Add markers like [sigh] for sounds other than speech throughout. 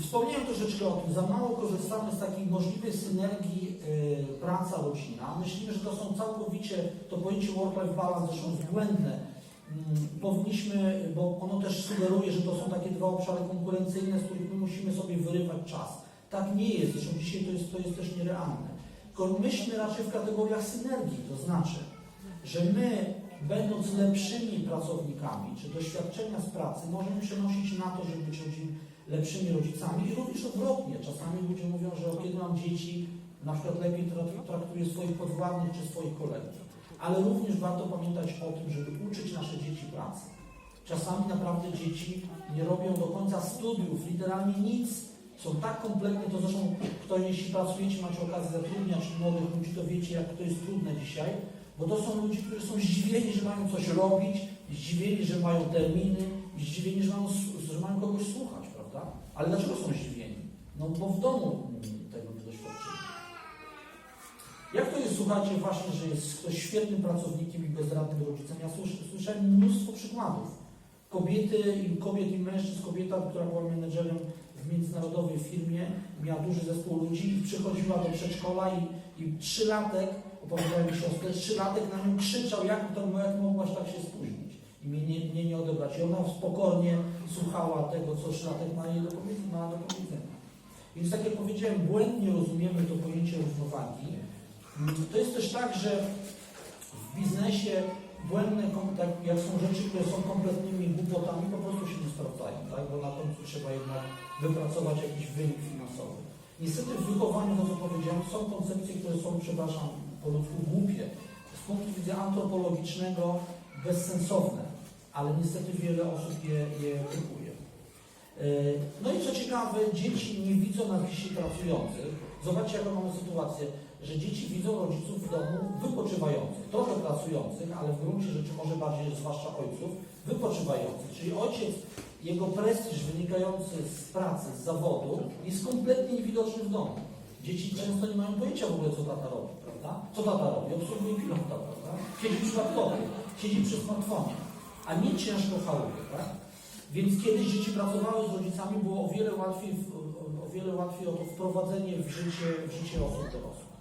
Wspomniałem troszeczkę o tym, za mało korzystamy z takiej możliwej synergii y, praca-rodzina. Myślimy, że to są całkowicie, to pojęcie work-life balance zresztą jest błędne. Mm, Powinniśmy, bo ono też sugeruje, że to są takie dwa obszary konkurencyjne, z których my musimy sobie wyrywać czas. Tak nie jest, zresztą dzisiaj to jest, to jest też nierealne. Myślmy raczej w kategoriach synergii, to znaczy, że my, będąc lepszymi pracownikami, czy doświadczenia z pracy, możemy przenosić na to, żeby być rodzin, lepszymi rodzicami i również odwrotnie. Czasami ludzie mówią, że kiedy mam dzieci, na przykład lepiej tra- traktuję swoich podwładnych czy swoich kolegów. Ale również warto pamiętać o tym, żeby uczyć nasze dzieci pracy. Czasami naprawdę dzieci nie robią do końca studiów, literalnie nic. Są tak kompletnie, to zresztą, kto jeśli pracujecie, macie okazję zatrudniać młodych ludzi, to wiecie, jak to jest trudne dzisiaj, bo to są ludzie, którzy są zdziwieni, że mają coś robić, zdziwieni, że mają terminy, zdziwieni, że mają, że mają kogoś słuchać? Ale dlaczego są zdziwieni? No bo w domu tego nie doświadczyli. Jak to jest, słuchajcie, właśnie, że jest ktoś świetnym pracownikiem i bezradnym rodzicem? Ja słysz, słyszałem mnóstwo przykładów. Kobiety i kobiet i mężczyzn, kobieta, która była menedżerem w międzynarodowej firmie, miała duży zespół ludzi i przychodziła do przedszkola i, i trzylatek, opowiadała mi siostrę, trzylatek na nią krzyczał, jak, to, jak mogłaś tak się spóźnić i mnie nie, mnie nie odebrać. I ona spokojnie słuchała tego, co trzylatek ma jej do powiedzenia. Więc tak jak powiedziałem, błędnie rozumiemy to pojęcie równowagi. To jest też tak, że w biznesie błędne, tak jak są rzeczy, które są kompletnymi głupotami, po prostu się nie sprawdzają, tak? bo na końcu trzeba jednak wypracować jakiś wynik finansowy. Niestety w wychowaniu, to co powiedziałem, są koncepcje, które są, przepraszam, po ludzku głupie, z punktu widzenia antropologicznego bezsensowne, ale niestety wiele osób je, je kupuje. Yy, No i co ciekawe, dzieci nie widzą dzisiaj pracujących. Zobaczcie, jaką mamy sytuację, że dzieci widzą rodziców w domu wypoczywających, trochę pracujących, ale w gruncie rzeczy może bardziej, zwłaszcza ojców, wypoczywających. Czyli ojciec, jego prestiż wynikający z pracy, z zawodu jest kompletnie niewidoczny w domu. Dzieci często nie mają pojęcia w ogóle, co tata robi, prawda? Co tata robi? Obsługuje pilota, prawda? Siedzi przy laptopie, siedzi przy smartfonie, a nie ciężko chałupie, tak? Więc kiedyś dzieci pracowały z rodzicami, było o wiele łatwiej, o- wiele łatwiej o to wprowadzenie w życie, w życie osób dorosłych.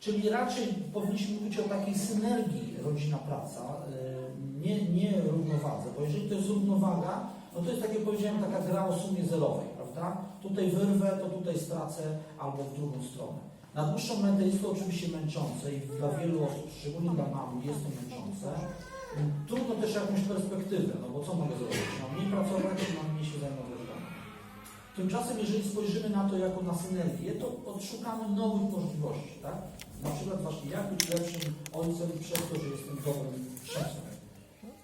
Czyli raczej powinniśmy mówić o takiej synergii rodzina-praca, yy, nie, nie równowadze, bo jeżeli to jest równowaga, no to jest tak jak powiedziałem, taka gra o sumie zerowej, prawda? Tutaj wyrwę, to tutaj stracę, albo w drugą stronę. Na dłuższą metę jest to oczywiście męczące i dla wielu osób, szczególnie dla mam, jest to męczące. Trudno też jakąś perspektywę, no bo co mogę zrobić? Mam mniej pracować, mam mniej się zajmować? Tymczasem, jeżeli spojrzymy na to jako na synergię, to odszukamy nowych możliwości, tak? Na przykład właśnie jak być lepszym ojcem przez to, że jestem dobrym szefem.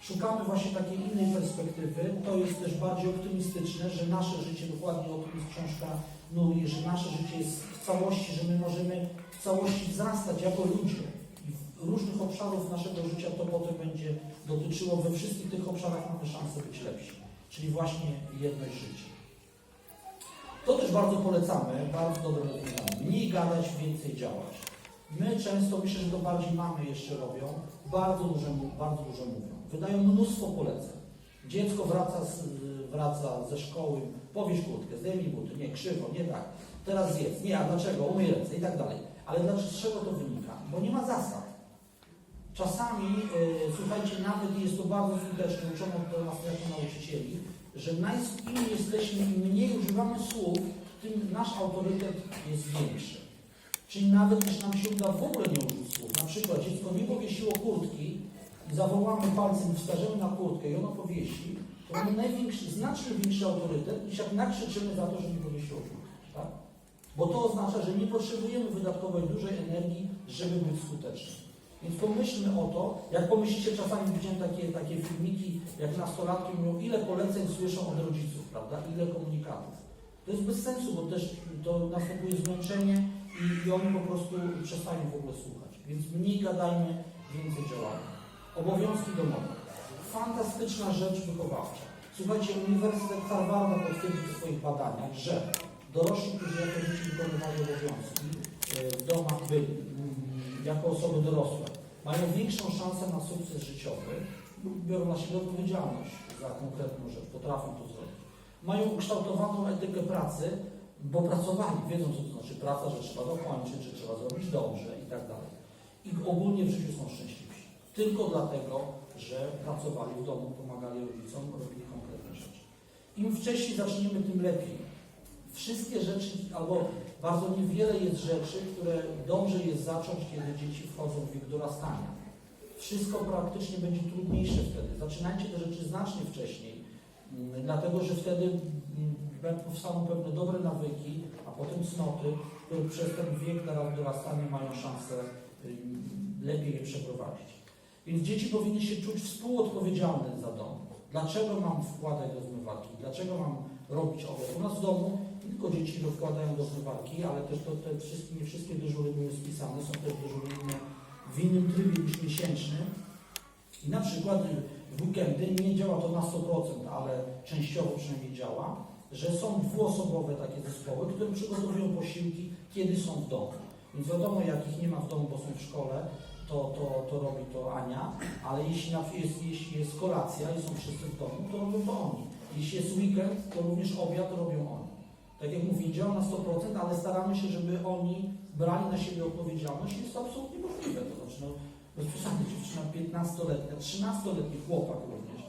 Szukamy właśnie takiej innej perspektywy. To jest też bardziej optymistyczne, że nasze życie, dokładnie o tym jest książka Nuri, że nasze życie jest w całości, że my możemy w całości wzrastać jako ludzie. Różnych obszarów naszego życia to potem będzie dotyczyło. We wszystkich tych obszarach mamy szansę być lepsi. Czyli właśnie jedność życia. To też bardzo polecamy, bardzo dobre rozwiązanie. Mniej gadać, więcej działać. My często, myślę, że to bardziej mamy jeszcze robią, bardzo dużo, bardzo dużo mówią. Wydają mnóstwo poleceń. Dziecko wraca, z, wraca ze szkoły, powiesz kurtkę, zdejmij buty, nie, krzywo, nie tak. Teraz zjedz, nie, a dlaczego, umyj ręce i tak dalej. Ale dlaczego to wynika? Bo nie ma zasad. Czasami, e, słuchajcie, nawet jest to bardzo skuteczne, uczono to nas jako nauczycieli, że im jesteśmy, mniej używamy słów, tym nasz autorytet jest większy. Czyli nawet jeśli nam się uda w ogóle nie użyć słów, na przykład dziecko nie powiesiło kurtki zawołamy palcem, wskażemy na kurtkę i ono powiesi, to mamy największy, znacznie większy autorytet, niż jak nakrzyczymy za to, że nie powiesiło kurtki. Tak? Bo to oznacza, że nie potrzebujemy wydatkować dużej energii, żeby być skuteczni. Więc pomyślmy o to, jak pomyślicie, czasami widziałem takie, takie filmiki, jak nastolatki mówią, ile poleceń słyszą od rodziców, prawda, ile komunikatów. To jest bez sensu, bo też to następuje zmęczenie i, i oni po prostu przestają w ogóle słuchać. Więc mniej gadajmy, więcej działajmy. Obowiązki domowe. Fantastyczna rzecz wychowawcza. Słuchajcie, Uniwersytet Harvarda potwierdził w swoich badaniach, że dorośli, którzy jako dzieci wykonywali obowiązki e, w domach byli, jako osoby dorosłe, mają większą szansę na sukces życiowy, biorą na siebie odpowiedzialność za konkretną rzecz, potrafią to zrobić. mają ukształtowaną etykę pracy, bo pracowali, wiedzą co to znaczy praca, że trzeba dokończyć, że trzeba zrobić dobrze i tak dalej. I ogólnie w życiu są szczęśliwsi. Tylko dlatego, że pracowali w domu, pomagali rodzicom, robili konkretne rzeczy. Im wcześniej zaczniemy, tym lepiej. Wszystkie rzeczy, albo bardzo niewiele jest rzeczy, które dobrze jest zacząć, kiedy dzieci wchodzą w wiek dorastania. Wszystko praktycznie będzie trudniejsze wtedy. Zaczynajcie te rzeczy znacznie wcześniej, mm, dlatego że wtedy mm, powstaną pewne dobre nawyki, a potem cnoty, które przez ten wiek dora- dorastania mają szansę ym, lepiej je przeprowadzić. Więc dzieci powinny się czuć współodpowiedzialne za dom. Dlaczego mam wkładać do zmywarki? Dlaczego mam robić obiad? U nas w domu tylko dzieci to wkładają do zmywarki, ale też to, te wszystkie, nie wszystkie dyżury były spisane, są też dyżury inne w innym trybie niż miesięczny. I na przykład w weekendy nie działa to na 100%, ale częściowo przynajmniej działa, że są dwuosobowe takie zespoły, które przygotowują posiłki, kiedy są w domu. Więc wiadomo, jak ich nie ma w domu, bo są w szkole, to, to, to robi to Ania, ale jeśli na, jest, jeśli jest kolacja i są wszyscy w domu, to robią to oni. Jeśli jest weekend, to również obiad robią oni. Tak jak mówię, działa na 100%, ale staramy się, żeby oni brali na siebie odpowiedzialność i jest to absolutnie możliwe. To znaczy, no, bez przesady, dziewczyna 15-letnia, 13-letni chłopak również.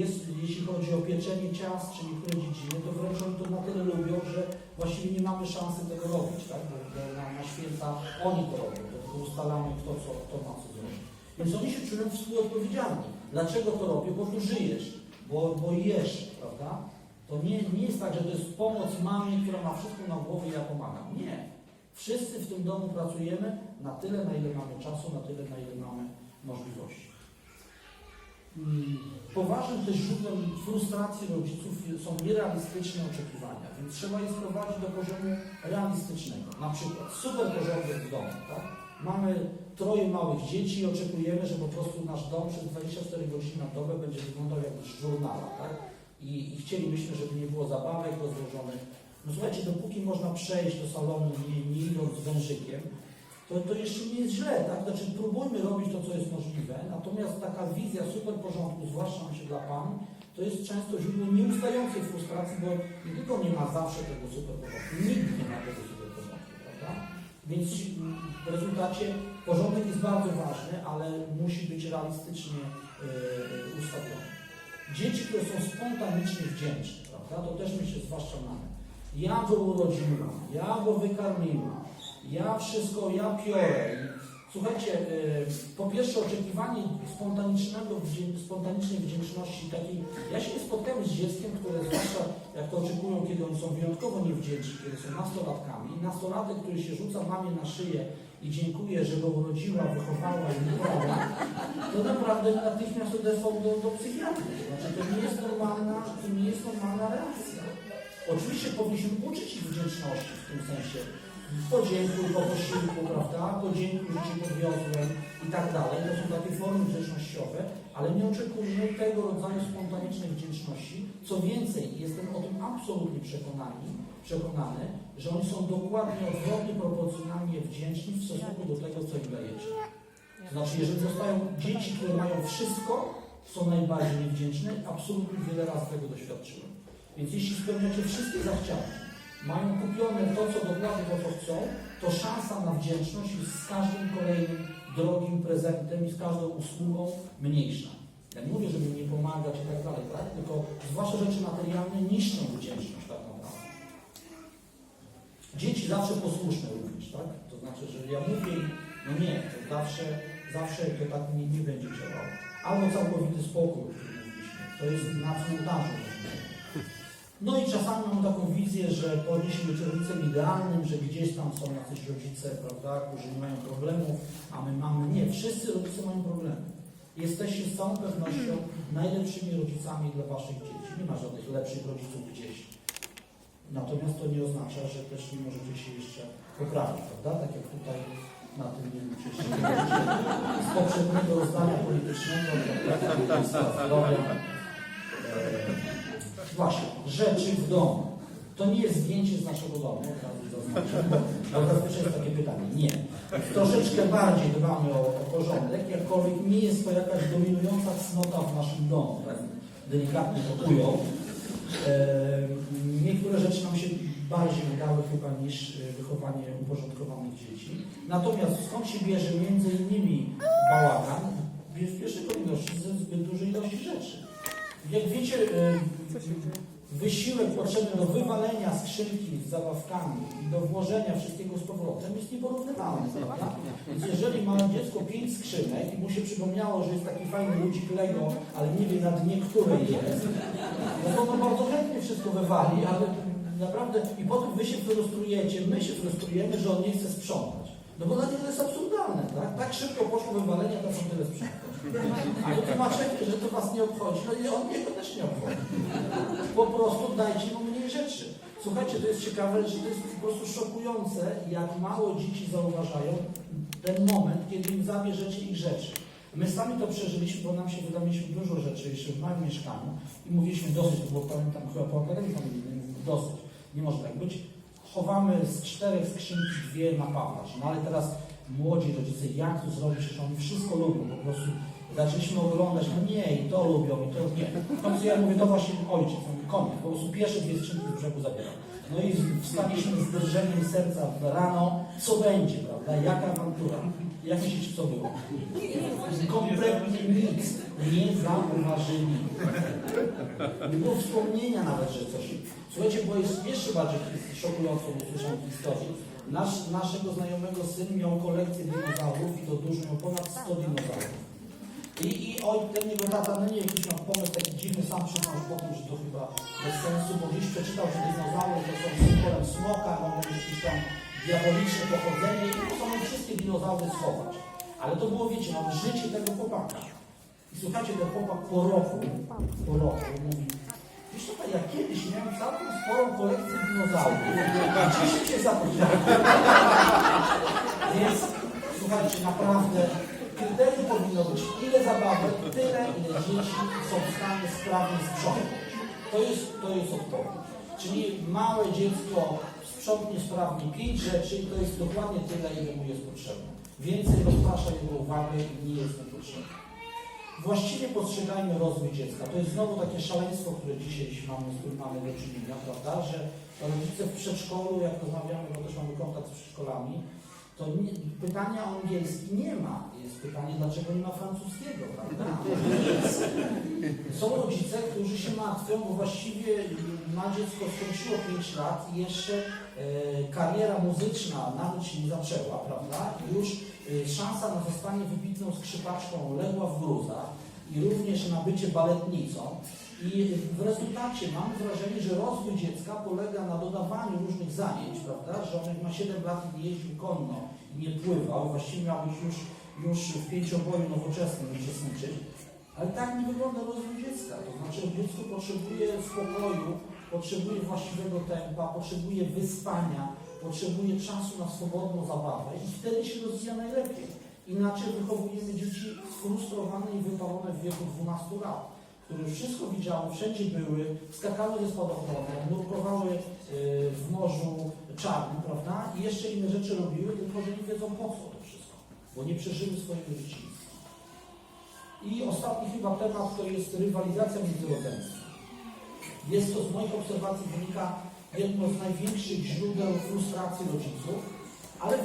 Jest, jeśli chodzi o pieczenie ciast czy niektóre dziedziny, to wręcz oni to na tyle lubią, że właściwie nie mamy szansy tego robić, tak? Bo na, na święta oni to robią, to tylko ustalamy kto, co, kto ma co zrobić. Więc oni się czują współodpowiedzialni. Dlaczego to robię? Bo tu żyjesz, bo, bo jesz, prawda? To nie, nie jest tak, że to jest pomoc mamie, która ma wszystko na głowie i ja pomagam. Nie. Wszyscy w tym domu pracujemy na tyle, na ile mamy czasu, na tyle, na ile mamy możliwości. Mm, Poważnym też źródłem frustracji rodziców są nierealistyczne oczekiwania, więc trzeba je sprowadzić do poziomu realistycznego. Na przykład super porządek w domu, tak? Mamy troje małych dzieci i oczekujemy, że po prostu nasz dom przez 24 godziny na dobę będzie wyglądał jak z żurnala, tak? I, I chcielibyśmy, żeby nie było zabawek rozłożonych. No słuchajcie, dopóki można przejść do salonu nie, nie idąc wężykiem, to, to jeszcze nie jest źle, tak? Znaczy próbujmy robić to, co jest możliwe, natomiast taka wizja super porządku, zwłaszcza myślę dla Pan, to jest często źródłem nieustającej frustracji, bo nie tylko nie ma zawsze tego super porządku, nigdy nie ma tego super porządku, prawda? Więc w rezultacie porządek jest bardzo ważny, ale musi być realistycznie yy, ustawiony. Dzieci, które są spontanicznie wdzięczne, prawda? To też myślę, zwłaszcza mamy. Ja go urodziłam, ja go wykarmiłam, ja wszystko, ja piorę. I Słuchajcie, y, po pierwsze oczekiwanie spontanicznego, spontanicznej wdzięczności takiej, ja się spotkałem z dzieckiem, które zwłaszcza jak to oczekują, kiedy oni są wyjątkowo niewdzięczni, kiedy są nastolatkami. Nastolatek, który się rzuca mamie na szyję i dziękuję, że go urodziła, wychowała i wychowała, to naprawdę natychmiast odesłał do, do psychiatry. Znaczy, to nie jest normalna, to nie jest normalna reakcja. Oczywiście powinniśmy uczyć ich wdzięczności w tym sensie. Podziękuj po posiłku, prawda? Podziękuj, że Cię podwiozłem i tak dalej. To są takie formy wdzięcznościowe, ale nie oczekujmy tego rodzaju spontanicznej wdzięczności. Co więcej, jestem absolutnie przekonany, przekonany, że oni są dokładnie odwrotnie proporcjonalnie wdzięczni w stosunku do tego, co im dajecie. To znaczy, jeżeli zostają dzieci, które mają wszystko, są najbardziej niewdzięczne, absolutnie wiele razy tego doświadczyłem. Więc jeśli spełniacie wszystkie zachcianki, mają kupione to, co dokładnie to, co chcą, to szansa na wdzięczność jest z każdym kolejnym drogim prezentem i z każdą usługą mniejsza. Ja nie mówię, żeby nie pomagać i tak dalej, tak? tylko zwłaszcza rzeczy materialne niszczą wdzięczność tak naprawdę. Dzieci zawsze posłuszne również, tak? To znaczy, że ja mówię, no nie, to zawsze, zawsze to tak nie, nie będzie działało. Albo całkowity spokój, o którym mówiliśmy. To jest na cmentarzu. No i czasami mam taką wizję, że powinniśmy być rodzicem idealnym, że gdzieś tam są jacyś rodzice, prawda, którzy nie mają problemów, a my mamy. Nie, wszyscy rodzice mają problemy. Jesteście z całą pewnością najlepszymi rodzicami dla waszych dzieci. Nie ma żadnych lepszych rodziców gdzieś. Natomiast to nie oznacza, że też nie możecie się jeszcze poprawić, prawda? Tak jak tutaj na tym nie wiem, czy jeszcze nie wiecie, z poprzedniego rozdania politycznego, prawda, Państwa zdrowia. Właśnie, rzeczy w domu. To nie jest zdjęcie z naszego domu, od razu zaznaczę, bo zazwyczaj jest takie pytanie. Nie. Troszeczkę bardziej dbamy o, o porządek, jakkolwiek nie jest to jakaś dominująca cnota w naszym domu, tak delikatnie to ujął. E, Niektóre rzeczy nam się bardziej udały chyba niż e, wychowanie uporządkowanych dzieci. Natomiast skąd się bierze między innymi bałagan? W pierwszej kolejności ze zbyt dużej ilości rzeczy. Jak wiecie, wysiłek potrzebny do wywalenia skrzynki z zabawkami i do włożenia wszystkiego z powrotem jest nieporównywalny, prawda? Więc jeżeli ma dziecko pięć skrzynek i mu się przypomniało, że jest taki fajny ludzik Lego, ale nie wie na dnie której jest, no to on bardzo chętnie wszystko wywali, ale naprawdę i potem wy się frustrujecie, my się frustrujemy, że on nie chce sprzątać. No bo dla niego to jest absurdalne, tak? Tak szybko poszło wywalenie, to są tyle sprzątać. A to tłumaczenie, że to was nie obchodzi, no i on jego też nie obchodzi. Po prostu dajcie mu mniej rzeczy. Słuchajcie, to jest ciekawe, że to jest po prostu szokujące, jak mało dzieci zauważają ten moment, kiedy im zabierzecie ich rzeczy. My sami to przeżyliśmy, bo nam się wydaliśmy dużo rzeczy jeszcze w małym mieszkaniu i mówiliśmy dosyć, bo pamiętam chyba po akademii familijnej, dosyć, nie może tak być. Chowamy z czterech skrzynki dwie na pawacz. No ale teraz młodzi rodzice, jak to zrobić, że oni wszystko lubią, po prostu zaczęliśmy oglądać, no nie, i to lubią, i to nie. W końcu ja mówię, to właśnie ojciec, koniec, po prostu pierwsze dwie skrzynki z brzegu zabieram. No i wstaliśmy z drżeniem serca rano, co będzie, prawda, jaka awantura. Jak myślicie, co było? Kompletnie nic nie zauważyli. Nie było wspomnienia nawet, że coś. Słuchajcie, bo jest jeszcze bardziej szokującą usłyszą historię. Nasz, naszego znajomego syn miał kolekcję dinozaurów i to dużo, miał ponad 100 dinozaurów. I, i oj, ten jego tata, no nie jakiś miał pomysł taki dziwny, sam przyznał potem, że to chyba bez sensu, bo gdzieś przeczytał, że dinozaury to są symbolem smoka, mieć jakieś tam diaboliczne pochodzenie i chcą wszystkie dinozaury schować. Ale to było, wiecie, no, życie tego chłopaka. I słuchajcie, ten chłopak po roku, po roku mówi, wiesz co, ja kiedyś miałem całkiem sporą kolekcję dinozaurów, dzisiaj się zapomniałem. [laughs] Więc słuchajcie, naprawdę kryterium powinno być ile zabawek, tyle ile dzieci są w stanie sprawnie sprzątać. To jest, to jest odpowiedź. Czyli małe dziecko sprzątnie sprawnie pięć rzeczy i to jest dokładnie tyle, ile mu jest potrzebne. Więcej rozprasza jego uwagę i nie jest mu potrzebne. Właściwie postrzegajmy rozwój dziecka. To jest znowu takie szaleństwo, które dzisiaj mamy, z którym mamy do czynienia, prawda? Że rodzice w przedszkolu, jak rozmawiamy, bo też mamy kontakt z przedszkolami, to nie, pytania o angielski nie ma. Jest pytanie, dlaczego nie ma francuskiego, prawda? Są rodzice, którzy się martwią, bo właściwie ma dziecko skończyło 5 lat i jeszcze e, kariera muzyczna nawet się nie zaczęła, prawda? Już e, szansa na zostanie wybitną skrzypaczką legła w gruzach i również na bycie baletnicą. I w rezultacie mam wrażenie, że rozwój dziecka polega na dodawaniu różnych zajęć, prawda? Że on ma 7 lat i nie jeździł konno i nie pływał, właściwie miał być już, już w pięcioboju nowoczesnym uczestniczyć. Ale tak nie wygląda rozwój dziecka. To znaczy dziecko potrzebuje spokoju, potrzebuje właściwego tempa, potrzebuje wyspania, potrzebuje czasu na swobodną zabawę i wtedy się rozwija najlepiej. Inaczej wychowujemy dzieci sfrustrowane i wypalone w wieku 12 lat, które wszystko widziały, wszędzie były, skakały ze spadochronem, nurkowały y, w morzu czarnym, prawda? I jeszcze inne rzeczy robiły, tylko że nie wiedzą po co to wszystko, bo nie przeżyły swojego dzieciństwa. I ostatni chyba temat to jest rywalizacja między. Jest to z moich obserwacji wynika jedno z największych źródeł frustracji rodziców,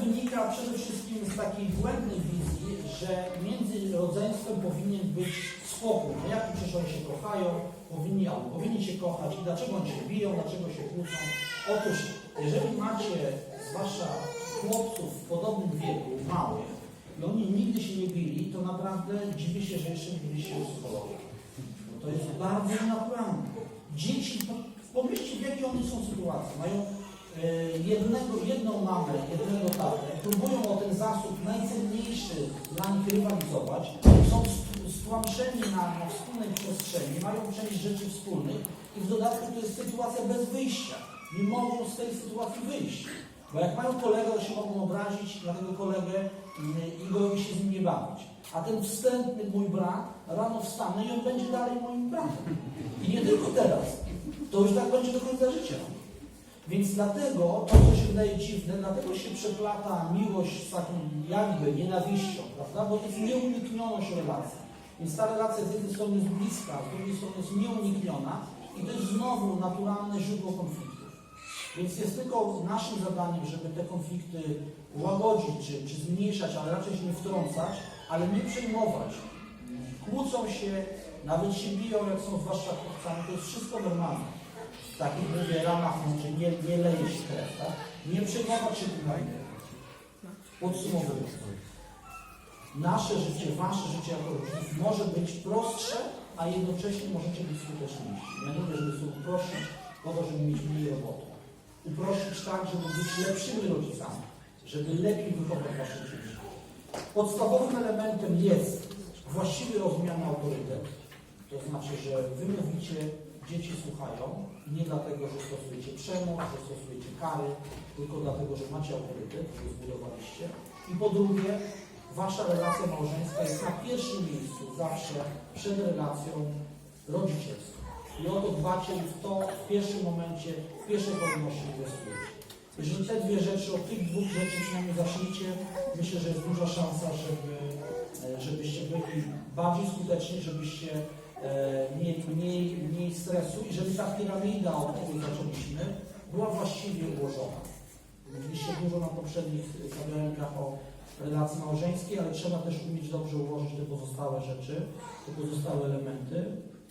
wynika przede wszystkim z takiej błędnej wizji, że między rodzeństwem powinien być spokój. No jak przecież oni się kochają, powinni albo powinni się kochać i dlaczego oni się biją, dlaczego się kłócą. Otóż, jeżeli macie, zwłaszcza chłopców w podobnym wieku, małych, i oni nigdy się nie bili, to naprawdę dziwię się, że jeszcze nie byliście u. Bo to jest bardzo nienaturalne. Dzieci, po- pomyślcie w jakiej one są sytuacji. Mają jednego, jedną mamę, jednego tatę, próbują o ten zasób najcenniejszy dla nich rywalizować, są st- stłamszeni na, na wspólnej przestrzeni, mają część rzeczy wspólnych i w dodatku to jest sytuacja bez wyjścia. Nie mogą z tej sytuacji wyjść. Bo jak mają kolegę, to się mogą obrazić na tego kolegę mm, i go się z nim nie bawić. A ten wstępny mój brat rano wstanę i on będzie dalej moim bratem. I nie tylko teraz. To już tak będzie do końca życia. Więc dlatego to, co się wydaje dziwne, dlatego się przeplata miłość z taką jakby nienawiścią, prawda? Bo to jest nieuniknioność relacji. Więc ta relacja z jednej strony jest bliska, z drugiej strony jest nieunikniona i to jest znowu naturalne źródło konfliktów. Więc jest tylko naszym zadaniem, żeby te konflikty łagodzić czy, czy zmniejszać, ale raczej się nie wtrącać, ale nie przejmować. Kłócą się, nawet się biją, jak są zwłaszcza chłopcami, to jest wszystko normalne. W takich, mówię, ramach, że nie, nie leje się krew, tak? Nie przejmować się tym. Podsumowując, nasze życie, wasze życie jako rodziców może być prostsze, a jednocześnie możecie być skuteczniejsi. Ja mówię, żeby sobie uprościć po to, żeby mieć mniej roboty. Uprościć tak, żeby być lepszymi rodzicami, żeby lepiej wychować wasze dzieci. Podstawowym elementem jest właściwy rozumiany autorytet. To znaczy, że wy mówicie, dzieci słuchają, nie dlatego, że stosujecie przemoc, że stosujecie kary, tylko dlatego, że macie autorytet, który zbudowaliście. I po drugie, wasza relacja małżeńska jest na pierwszym miejscu zawsze przed relacją rodzicielską. I o to dbacie i w to w pierwszym momencie, w pierwszej kolejności inwestujecie. Jeżeli te dwie rzeczy, od tych dwóch rzeczy przynajmniej zaczniecie, myślę, że jest duża szansa, żeby, e, żebyście byli bardziej skuteczni, żebyście e, mieli mniej, mniej stresu i żeby ta piramida, od której zaczęliśmy, była właściwie ułożona. Mówiliście dużo na poprzednich kawiarenkach o relacji małżeńskiej, ale trzeba też umieć dobrze ułożyć te pozostałe rzeczy, te pozostałe elementy,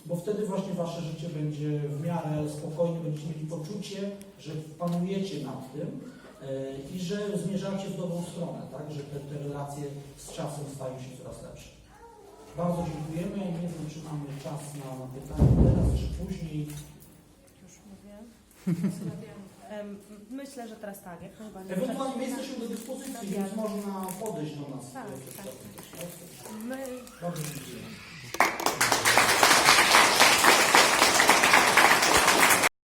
bo wtedy właśnie wasze życie będzie w miarę spokojne, będziecie mieli poczucie, że panujecie nad tym e, i że zmierzacie w dobrą stronę, tak? że te, te relacje z czasem stają się coraz lepsze. Bardzo dziękujemy. Nie wiem, czy mamy czas na, na pytania teraz, czy później. Już mówię. [laughs] Em, Myślę, że teraz tak, jak najbardziej. Ewentualnie my jesteśmy do dyspozycji, więc można podejść do nas. Tak, e, tak. tak. My Bardzo dziękuję.